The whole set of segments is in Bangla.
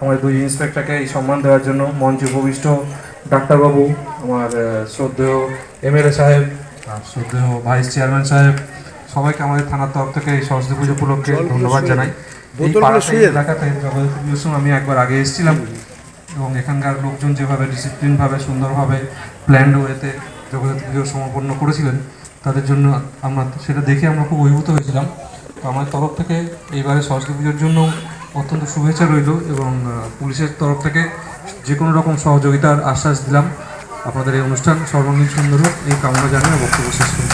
আমাদের দুই ইন্সপেক্টরকে এই সম্মান দেওয়ার জন্য মঞ্চে উপবিষ্ট ডাক্তারবাবু আমার শ্রদ্ধেয় এমএলএ সাহেব আর শ্রদ্ধেয় ভাইস চেয়ারম্যান সাহেব সবাইকে আমাদের থানার তরফ থেকে এই সরস্বতী পুজো উপলক্ষে ধন্যবাদ জানাই। এই পাড়াতে এলাকাতে সময় আমি একবার আগে এসেছিলাম এবং এখানকার লোকজন যেভাবে ডিসিপ্লিনভাবে সুন্দরভাবে প্ল্যান্ড ওয়েতে জগদ্ধাত্রী পুজো সমাপন্ন করেছিলেন তাদের জন্য আমরা সেটা দেখে আমরা খুব অভিভূত হয়েছিলাম। তো আমার তরফ থেকে এইবারে সরস্বতী পুজোর জন্য অত্যন্ত শুভেচ্ছা রইল এবং পুলিশের তরফ থেকে যে কোনো রকম সহযোগিতার আশ্বাস দিলাম। আপনাদের এই অনুষ্ঠান সর্বাঙ্গীন সুন্দর হোক। এই কামনা জানিয়ে বক্তব্য শেষ করি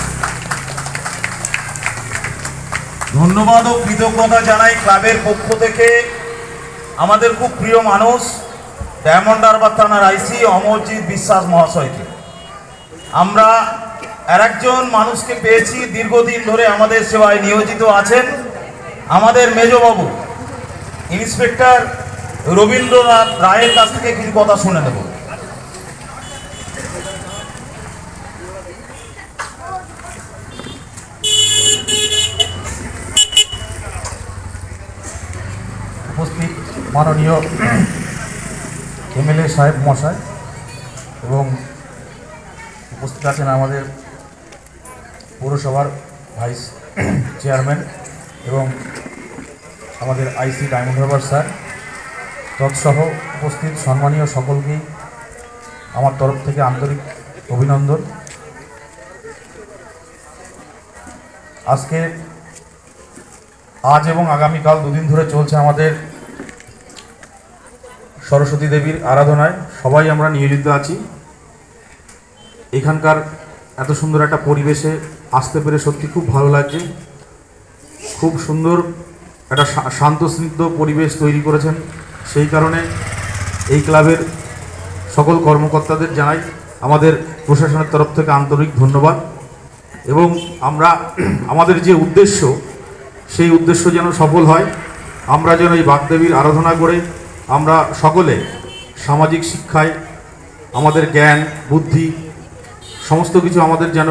ধন্যবাদ ও কৃতজ্ঞতা জানাই ক্লাবের পক্ষ থেকে। আমাদের খুব প্রিয় মানুষ ডায়মন্ড হারবার থানার আইসি অমরজিৎ বিশ্বাস মহাশয়কে। আমরা আর একজন মানুষকে পেয়েছি, দীর্ঘদিন ধরে আমাদের সেবায় নিয়োজিত আছেন। আমাদের মেজবাবু ইন্সপেক্টর রবীন্দ্রনাথ রায়ের কাছ থেকে কিছু কথা শুনে নেব। উপস্থিত মাননীয় এমএলএ সাহেব মশাই এবং উপস্থিত আছেন আমাদের পৌরসভার ভাইস চেয়ারম্যান এবং আমাদের আইসি ডায়মন্ড হারবার স্যার, তৎসহ উপস্থিত সম্মানীয় সকলকেই আমার তরফ থেকে আন্তরিক অভিনন্দন। আজকে আজ এবং আগামীকাল দুদিন ধরে চলছে আমাদের সরস্বতী দেবীর আরাধনায়। সবাই আমরা নিয়োজিত আছি। এখানকার এত সুন্দর একটা পরিবেশে আসতে পেরে সত্যি খুব ভালো লাগছে। খুব সুন্দর একটা শান্তস্নিগ্ধ পরিবেশ তৈরি করেছেন। সেই কারণে এই ক্লাবের সকল কর্মকর্তাদের জানাই আমাদের প্রশাসনের তরফ থেকে আন্তরিক ধন্যবাদ। এবং আমরা, আমাদের যে উদ্দেশ্য, সেই উদ্দেশ্য যেন সফল হয়। আমরা যেন এই বাগদেবীর আরাধনা করে আমরা সকলে সামাজিক শিক্ষায়, আমাদের জ্ঞান, বুদ্ধি, সমস্ত কিছু আমাদের যেন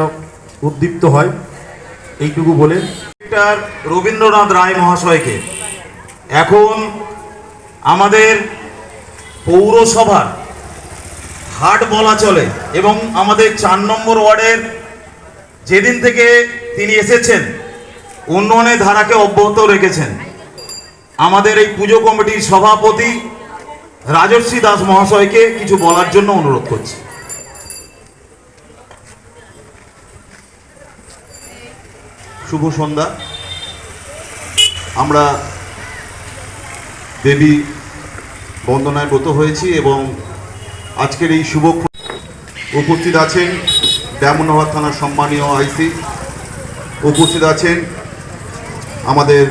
উদ্দীপ্ত হয়। এইটুকু বলে ডাক্তার রবীন্দ্রনাথ রায় মহাশয়কে। এখন আমাদের পৌরসভার হাট বলা চলে এবং আমাদের চার নম্বর ওয়ার্ডের যেদিন থেকে তিনি এসেছেন, উন্নয়নের ধারাকে অব্যাহত রেখেছেন। আমাদের এই পুজো কমিটির সভাপতি রাজর্ষি দাস মহাশয়কে কিছু বলার জন্য অনুরোধ করছি। শুভ সন্ধ্যা। আমরা দেবী বন্দনায় ব্রত হয়েছি এবং আজকের এই শুভ উপস্থিত আছেন ডায়মন্ডহাট থানার সম্মানীয় আইসি। উপস্থিত আছেন আমাদের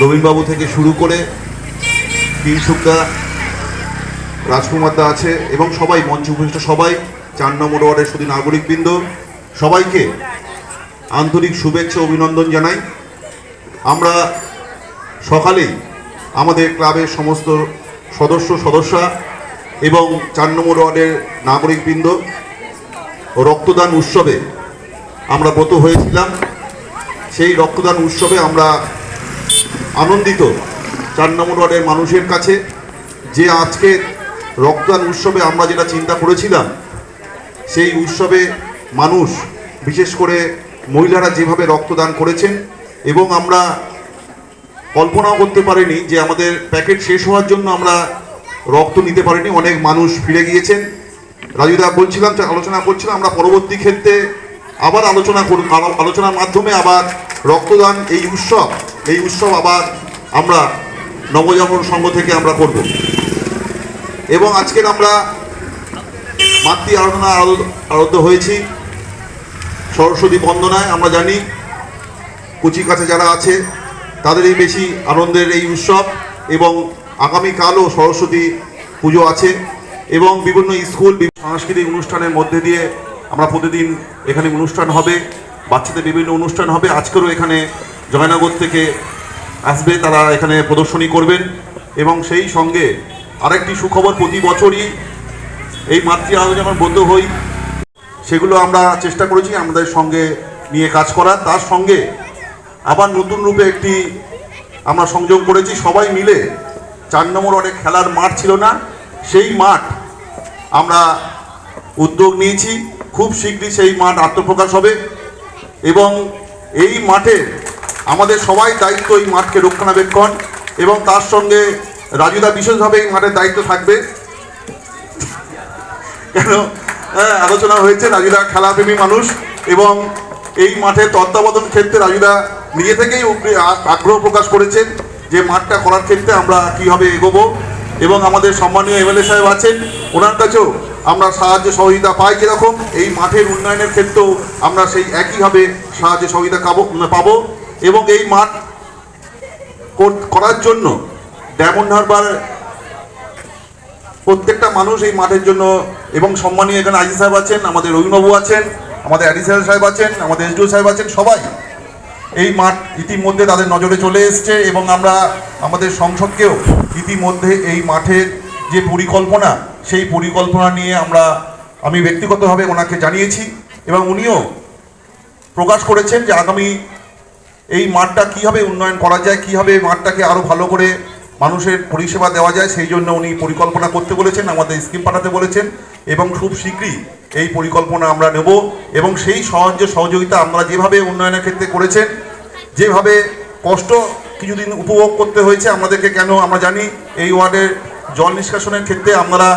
রবীন্দ্রবাবু থেকে শুরু করে কিংসুকদা রাজকুমার দা আছে এবং সবাই মঞ্চ উপস্থিত। সবাই চার নম্বর ওয়ার্ডের শুধু নাগরিকবৃন্দ। সবাইকে আন্তরিক শুভেচ্ছা অভিনন্দন জানাই। আমরা সকালেই আমাদের ক্লাবের সমস্ত সদস্য, সদস্যা এবং চার নম্বর ওয়ার্ডের নাগরিকবৃন্দ রক্তদান উৎসবে আমরা ব্রত হয়েছিলাম। সেই রক্তদান উৎসবে আমরা আনন্দিত চার নম্বর ওয়ার্ডের মানুষের কাছে যে আজকে রক্তদান উৎসবে আমরা যেটা চিন্তা করেছিলাম, সেই উৎসবে মানুষ, বিশেষ করে মহিলারা যেভাবে রক্তদান করেছেন এবং আমরা কল্পনাও করতে পারিনি যে আমাদের প্যাকেট শেষ হওয়ার জন্য আমরা রক্ত নিতে পারিনি। অনেক মানুষ ফিরে গিয়েছেন। রাজুদা, বলছিলাম আলোচনা করছিলাম, আমরা পরবর্তী ক্ষেত্রে আবার আলোচনা করব, আলো- আলোচনার মাধ্যমে আবার রক্তদান, এই উৎসব এই উৎসব আবার আমরা নবজাগরণ সংঘ থেকে আমরা করব। এবং আজকের আমরা মাতৃ আরাধনা আরাধ- হয়েছি। সরস্বতী বন্দনায়, আমরা জানি কুচি কাছে যারা আছে, তাদেরই বেশি আনন্দের এই উৎসব এবং আগামীকালও সরস্বতী পুজো আছে এবং বিভিন্ন স্কুল সাংস্কৃতিক অনুষ্ঠানের মধ্যে দিয়ে আমরা প্রতিদিন এখানে অনুষ্ঠান হবে, বাচ্চাদের বিভিন্ন অনুষ্ঠান হবে। আজকেরও এখানে জয়নগর থেকে আসবে, তারা এখানে প্রদর্শনী করবেন এবং সেই সঙ্গে আরেকটি সুখবর, প্রতি বছরই এই মাতৃ আলো যখন বন্ধ হই। সেগুলো আমরা চেষ্টা করেছি আমাদের সঙ্গে নিয়ে কাজ করা। তার সঙ্গে আবার নতুন রূপে একটি আমরা সংযোগ করেছি। সবাই মিলে চার নম্বর ওয়ার্ডে খেলার মাঠ ছিল না, সেই মাঠ আমরা উদ্যোগ নিয়েছি। খুব শীঘ্রই সেই মাঠ আত্মপ্রকাশ হবে এবং এই মাঠে আমাদের সবাই দায়িত্ব এই মাঠকে রক্ষণাবেক্ষণ এবং তার সঙ্গে রাজুদা বিশেষভাবে এই মাঠের দায়িত্ব থাকবে। কেন? আলোচনা হয়েছে রাজুদা খেলাপ্রেমী মানুষ এবং এই মাঠে তত্ত্বাবধান ক্ষেত্রে রাজুদা নিজে থেকেই আগ্রহ প্রকাশ করেছেন যে মাঠটা করার ক্ষেত্রে আমরা কীভাবে এগোবো এবং আমাদের সম্মানীয় এমএলএ সাহেব আছেন, ওনার কাছেও আমরা সাহায্য সহযোগিতা পাই যেরকম এই মাঠের উন্নয়নের ক্ষেত্রেও আমরা সেই একইভাবে সাহায্য সহযোগিতা পাবো পাবো এবং এই মাঠ করার জন্য ডায়মন্ড হারবার প্রত্যেকটা মানুষ এই মাঠের জন্য এবং সম্মানীয় এখানে আজি সাহেব আছেন, আমাদের রবীন্দ্রবাবু আছেন, আমাদের অ্যাডিশনাল সাহেব আছেন, আমাদের এসডিও সাহেব আছেন, সবাই এই মাঠ ইতিমধ্যে তাদের নজরে চলে এসছে এবং আমরা আমাদের সংসদকেও ইতিমধ্যে এই মাঠের যে পরিকল্পনা, সেই পরিকল্পনা নিয়ে আমরা, আমি ব্যক্তিগতভাবে ওনাকে জানিয়েছি এবং উনিও প্রকাশ করেছেন যে আগামী এই মাঠটা কীভাবে উন্নয়ন করা যায়, কীভাবে মাঠটাকে আরও ভালো করে মানুষের পরিষেবা দেওয়া যায়, সেই জন্য উনি পরিকল্পনা করতে বলেছেন, আমাদের স্কিম পাঠাতে বলেছেন এবং খুব শীঘ্রই এই পরিকল্পনা আমরা নেব এবং সেই সাহায্য সহযোগিতা আমরা যেভাবে উন্নয়নের ক্ষেত্রে করেছেন, যেভাবে কষ্ট কিছুদিন উপভোগ করতে হয়েছে, আমাদেরকে কেন আমরা জানি এই ওয়ার্ডের জল নিষ্কাশনের ক্ষেত্রে আমরা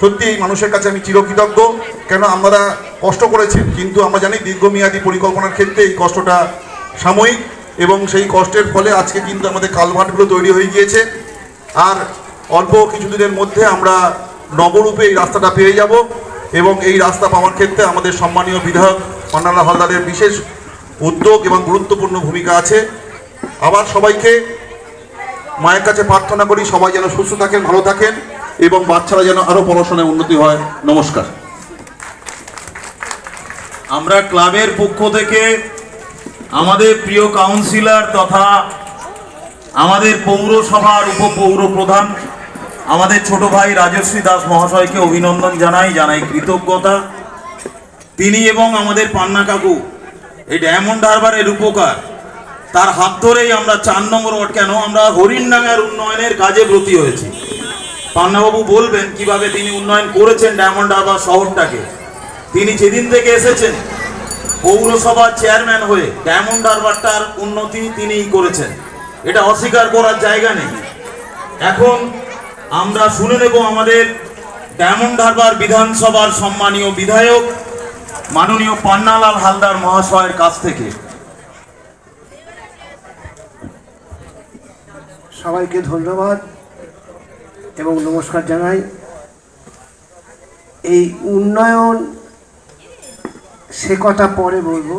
সত্যি এই মানুষের কাছে আমি চিরকৃতজ্ঞ। কেন আমরা কষ্ট করেছেন, কিন্তু আমরা জানি দীর্ঘমেয়াদী পরিকল্পনার ক্ষেত্রে এই কষ্টটা সাময়িক এবং সেই কষ্টের ফলে আজকে কিন্তু আমাদের কালভার্টগুলো তৈরি হয়ে গিয়েছে। আর অল্প কিছুদিনের মধ্যে আমরা নবরূপে এই রাস্তাটা পেয়ে যাব এবং এই রাস্তা পাওয়ার ক্ষেত্রে আমাদের সম্মানীয় বিধায়ক পান্নালা হালদারের বিশেষ উদ্যোগ এবং গুরুত্বপূর্ণ ভূমিকা আছে। আবার সবাইকে মায়ের কাছে প্রার্থনা করি সবাই যেন সুস্থ থাকেন, ভালো থাকেন এবং বাচ্চারা যেন আরও পড়াশোনায় উন্নতি হয়। নমস্কার। আমরা ক্লাবের পক্ষ থেকে আমাদের প্রিয় কাউন্সিলর তথা আমাদের পৌরসভার উপপৌর প্রধান আমাদের ছোট ভাই রাজশ্রী দাস মহাশয়কে অভিনন্দন জানাই জানাই কৃতজ্ঞতা। তিনি এবং আমাদের পান্না কাকু, এই ডায়মন্ড হারবারের উপকার। তার হাত ধরেই আমরা চার নম্বর ওয়ার্ড, কেন আমরা হরিণডাঙ্গার উন্নয়নের কাজে ব্রতী হয়েছি। পান্নাবাবু বলবেন কীভাবে তিনি উন্নয়ন করেছেন ডায়মন্ড হারবার শহরটাকে। তিনি যেদিন থেকে এসেছেন, পৌরসভার চেয়ারম্যান হয়ে ডায়মন্ড হারবারটার উন্নতি তিনিই করেছেন। এটা অস্বীকার করার জায়গা নেই। এখন আমরা শুনে নেব আমাদের ডায়মন্ড হারবার বিধানসভার সম্মানীয় বিধায়ক, মাননীয় পান্নালাল হালদার মহাশয়ের কাছ থেকে। সবাইকে ধন্যবাদ এবং নমস্কার জানাই। এই উন্নয়ন সে কথা পরে বলব,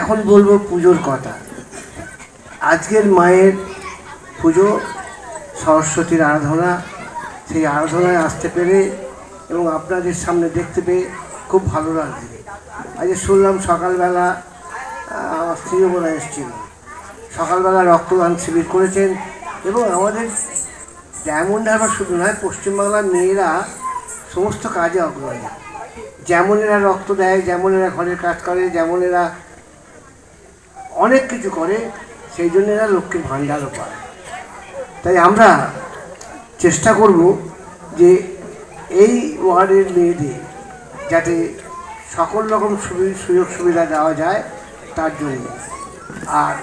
এখন বলব পুজোর কথা আজকের মায়ের পুজো, সরস্বতীর আরাধনা, সেই আরাধনায় আসতে পেরে এবং আপনাদের সামনে দেখতে পেয়ে খুব ভালো লাগছে। আজকে শুনলাম সকালবেলা আমার স্ত্রীও বোনা এসেছিল। সকালবেলা রক্তদান শিবির করেছেন এবং আমাদের ডায়মন্ড হারবার শুধু নয়, পশ্চিমবাংলার মেয়েরা সমস্ত কাজে অগ্রণী। যেমন এরা রক্ত দেয়, যেমন এরা ঘরের কাজ করে, যেমন এরা অনেক কিছু করে সেই জন্য এরা লক্ষ্মীর ভাণ্ডারও পায়। তাই আমরা চেষ্টা করব যে এই ওয়ার্ডের মেয়েদের যাতে সকল রকম সুযোগ সুবিধা দেওয়া যায় তার জন্য। আর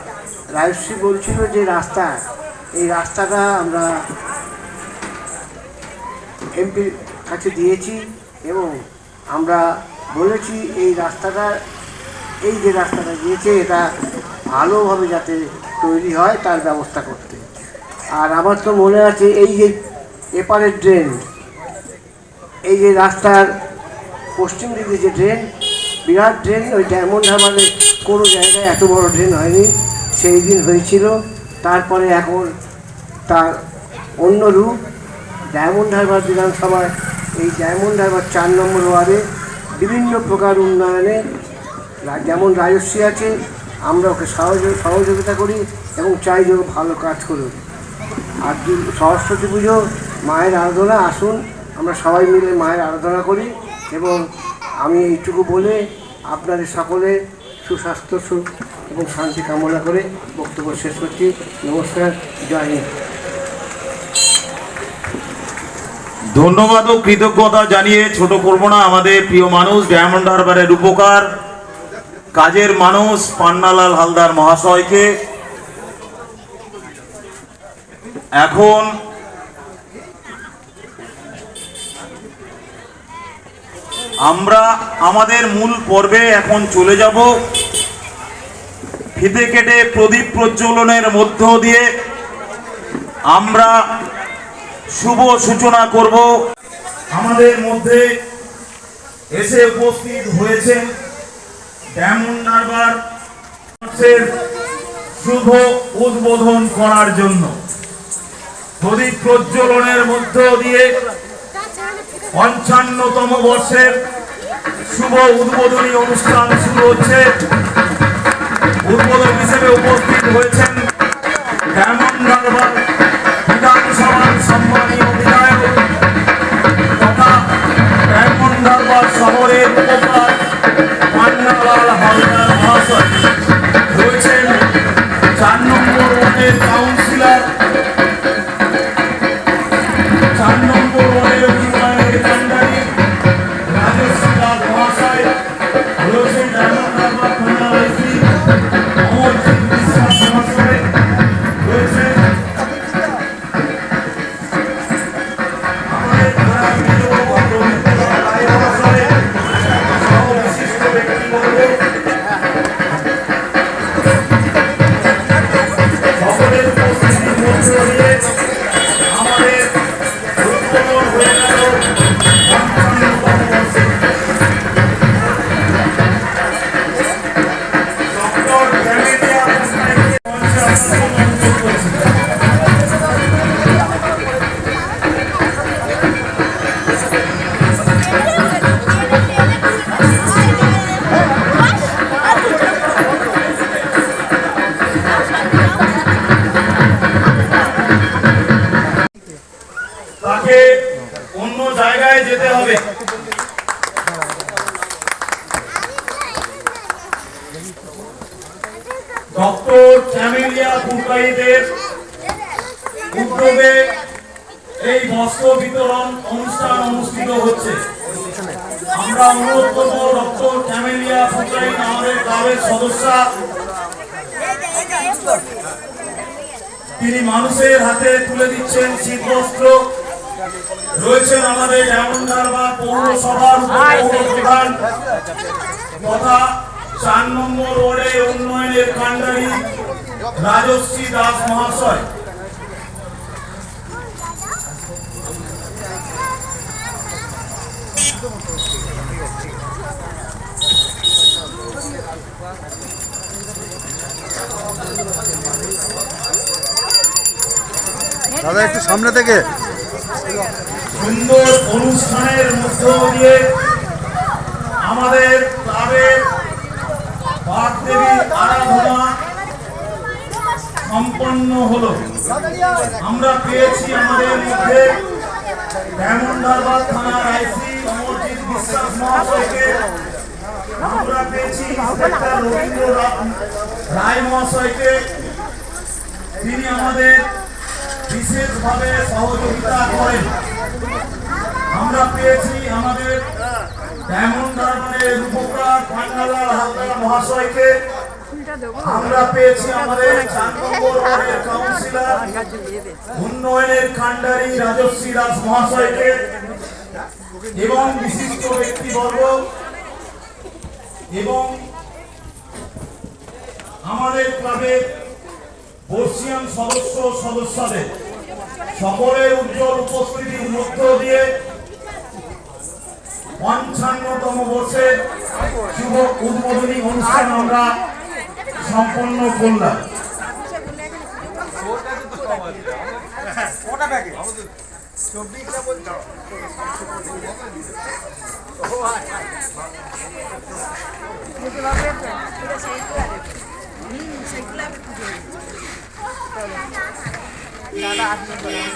রায়শ্রী বলছিল যে রাস্তা, এই রাস্তাটা আমরা এমপির কাছে দিয়েছি এবং আমরা বলেছি এই রাস্তাটা, এই যে রাস্তাটা দিয়েছে এটা ভালোভাবে যাতে তৈরি হয়, তার ব্যবস্থা করতে। আর আমার তো মনে আছে, এই যে এপারের ড্রেন, এই যে রাস্তার পশ্চিম দিকে যে ড্রেন, বিরাট ড্রেন, ওই ডায়মন্ড হারবারে কোনো জায়গায় এত বড় ড্রেন হয়নি, সেই দিন হয়েছিল। তারপরে এখন তার অন্য রূপ, ডায়মন্ড হারবার বিধানসভায়, এই ডায়মন্ড হারবার চার নম্বর ওয়ার্ডে বিভিন্ন প্রকার উন্নয়নে যেমন রাজস্বী আছে আমরা ওকে সহযোগ, সহযোগিতা করি এবং চাই যে ভালো কাজ করুক। আর সরস্বতী পুজো, মায়ের আরাধনা, আসুন, আমরা সবাই মিলে মায়ের আরাধনা করি এবং আমি এইটুকু বলে আপনাদের সকলে সুস্বাস্থ্য সুখ এবং শান্তি কামনা করে বক্তব্য শেষ করছি। নমস্কার, জয় হিন্দ। ধন্যবাদ ও কৃতজ্ঞতা জানিয়ে ছোট করব না, আমাদের প্রিয় মানুষ, ডায়মন্ড হারবারের উপকার কাজের মানুষ পান্নালাল হালদার মহাশয়কে। এখন আমরা আমাদের মূল পর্বে এখন চলে যাব। ফিতে কেটে প্রদীপ প্রজ্বলনের মধ্য দিয়ে আমরা শুভ সূচনা করব। আমাদের মধ্যে এসে উপস্থিত হয়েছেন হারবার এর শুভ উদ্বোধন করার জন্য। প্রদীপ প্রজ্বলনের মধ্য দিয়ে পঞ্চান্নতম বর্ষের শুভ উদ্বোধনী অনুষ্ঠান শুরু হচ্ছে, উদ্বোধক হিসেবে উপস্থিত হয়েছেন ডায়মন্ড হারবার বিধানসভার সম্মানীয় বিধায়ক তথা ডায়মন্ড হারবার শহরের উপকার পান্নালাল হালদার মহাশয় রয়েছেন চার নম্বর ওয়ার্ডের কাউন্সিলর কুরকাইদের উদ্যোগে এই বস্ত্র বিতরণ অনুষ্ঠান অনুষ্ঠিত হচ্ছে। আমরা অনুরোধ করব ডক্টর ক্যামেলিয়া কুরকাইদ আমাদের ক্লাবের সদস্যা। তিনি মানুষের হাতে তুলে দিচ্ছেন শীতবস্ত্র রয়েছেন আমাদের এমনদার বা পৌরসভার প্রধান তথা চার নম্বর ওয়ার্ডে উন্নয়নের কাণ্ডারি রাজশ্রী দাস মহাশয় দাদা একটু সামনে থেকে। সুন্দর অনুষ্ঠানের মধ্য দিয়ে আমাদের ক্লাবের বাগদেবী আরাধনা সম্পন্ন হলো। আমরা পেয়েছি আমাদের মধ্যে ডায়মন্ডারবাদ থানার আইসি অমরজিৎ বিশ্বাস মহাশয়কে। আমরা পেয়েছি ইন্সপেক্টর রবীন্দ্র রায় মহাশয়কে। তিনি আমাদের বিশেষভাবে সহযোগিতা করেন। আমরা পেয়েছি আমাদের ডায়মন্ড হারবারের রূপকার পান্নালাল হালদার মহাশয়কে। আমরা পেয়েছি আমাদের কাউন্সিলর উন্নয়নের কাণ্ডারি রাজশ্রী দাস মহাশয়কে এবং বিশিষ্ট ব্যক্তিবর্গ এবং আমাদের ক্লাবের বর্ষিয়ান সদস্য সদস্যদের সকলের উজ্জ্বল উপস্থিতির মধ্য দিয়ে পঞ্চান্নতম বর্ষের শুভ উদ্বোধনী অনুষ্ঠান আমরা সম্পন্ন করলাম দাদা আপনি বলেন